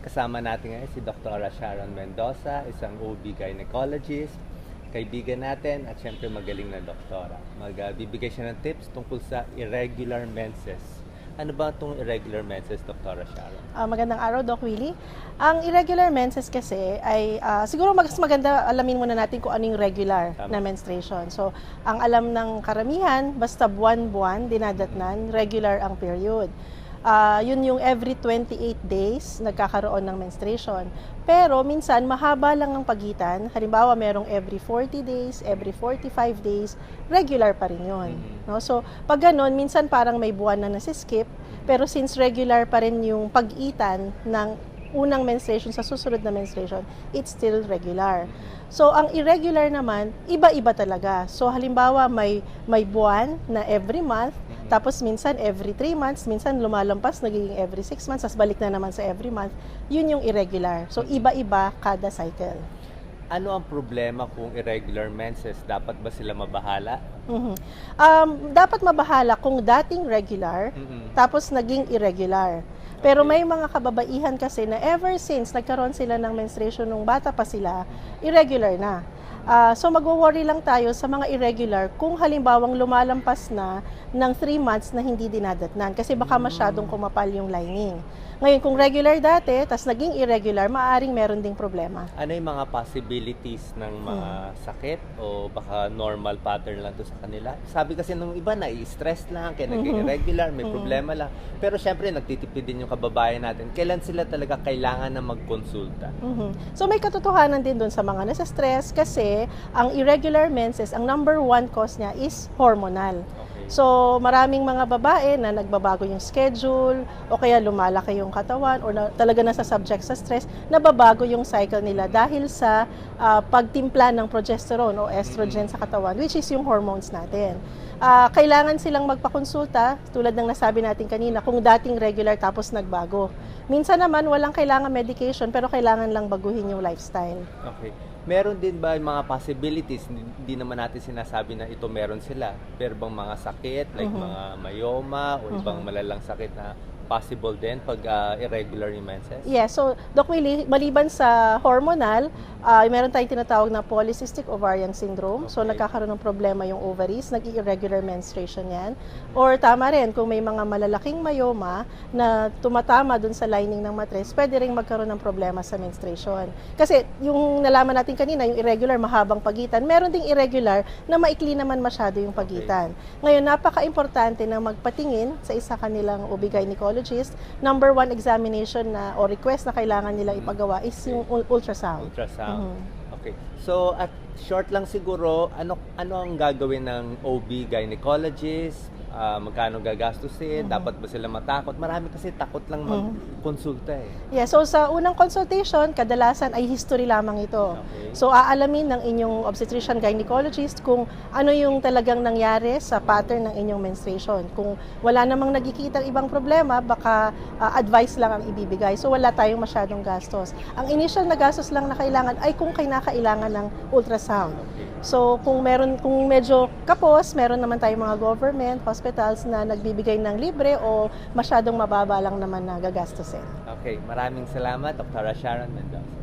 kasama natin ngayon si Dr. Sharon Mendoza, isang OB gynecologist, kaibigan natin at syempre magaling na doktora. Magbibigay siya ng tips tungkol sa irregular menses. Ano ba itong irregular menses, Dr. Sharon? Ah, magandang araw, Doc Willie. Ang irregular menses kasi ay ah, siguro mas maganda alamin muna natin kung ano yung regular Tama. na menstruation. So, ang alam ng karamihan, basta buwan-buwan, dinadatnan, regular ang period. Ah, yun yung every 28 days nagkakaroon ng menstruation. Pero minsan mahaba lang ang pagitan. Halimbawa, merong every 40 days, every 45 days, regular pa rin yun. Mhm. No? So, pag ganun, minsan parang may buwan na nasiskip, pero since regular pa rin yung pag-itan ng unang menstruation sa susunod na menstruation, it's still regular. So, ang irregular naman, iba-iba talaga. So, halimbawa, may, may buwan na every month, tapos minsan every 3 months, minsan lumalampas, nagiging every 6 months, tapos balik na naman sa every month. Yun yung irregular. So, iba-iba kada cycle. Ano ang problema kung irregular menses? Dapat ba sila mabahala? Mhm. Um, dapat mabahala kung dating regular, Mm-mm. tapos naging irregular. Pero may mga kababaihan kasi na ever since nagkaroon sila ng menstruation nung bata pa sila, irregular na. Ah, so magwo-worry lang tayo sa mga irregular kung halimbawang lumalampas na ng 3 months na hindi dinadatnan kasi baka masyadong kumapal yung lining. Ngayon, kung regular dati, tas naging irregular, maaring meron ding problema. Ano yung mga possibilities ng mga sakit o baka normal pattern lang to sa kanila? Sabi kasi nung iba na stress lang, kaya naging Mhm. irregular, may Mhm. problema lang. Pero syempre nagtitipid din yung kababayan natin. Kailan sila talaga kailangan na magkonsulta? Mhm. So may katotohanan din doon sa mga nasa stress kasi ang irregular menses, ang number one cause niya is hormonal. Okay. So maraming mga babae na nagbabago yung schedule o kaya lumalaki yung katawan or na, talaga nasa subject sa stress, nababago yung cycle nila dahil sa ah, pagtimpla ng progesterone o estrogen sa katawan which is yung hormones natin. Ah, kailangan silang magpakonsulta tulad ng nasabi natin kanina kung dating regular tapos nagbago. Minsan naman walang kailangan medication pero kailangan lang baguhin yung lifestyle. Okay. Meron din ba mga possibilities? Hindi naman natin sinasabi na ito meron sila. Pero bang mga sakit, like Mhm. mga myoma o ibang Mhm. malalang sakit na possible din pag ah, irregular yung menses? Yeah, so Doc Willie, maliban sa hormonal, ah, meron tayong tinatawag na polycystic ovarian syndrome. So Okay. nagkakaroon ng problema yung ovaries, nag-irregular menstruation yan. Or tama rin, kung may mga malalaking myoma na tumatama dun sa lining ng matres, pwede rin magkaroon ng problema sa menstruation. Kasi yung nalaman natin kanina, yung irregular, mahabang pagitan, meron ding irregular na maikli naman masyado yung pagitan. Ngayon, napaka-importante na magpatingin sa isa kanilang OB gynecologist. Number one examination na o request na kailangan nilang ipagawa is yung ul- ultrasound. Ultrasound. Mhm. Okay. So, at short lang siguro, ano ano ang gagawin ng OB gynecologist? Ah, magkano gagastusin? Mhm. Dapat ba sila matakot? Marami kasi takot lang magkonsulta eh. Yeah, so sa unang consultation, kadalasan ay history lamang ito. Okay. So aalamin ng inyong obstetrician gynecologist kung ano yung talagang nangyari sa pattern ng inyong menstruation. Kung wala namang nagkikita ibang problema, baka ah, advice lang ang ibibigay. So wala tayong masyadong gastos. Ang initial na gastos lang na kailangan ay kung kinakailangan ng ultrasound. So kung meron kung medyo kapos, meron naman tayong mga government hospitals na nagbibigay ng libre o masyadong mababa lang naman na gagastusin. Okay, maraming salamat Dr. Sharon Mendoza.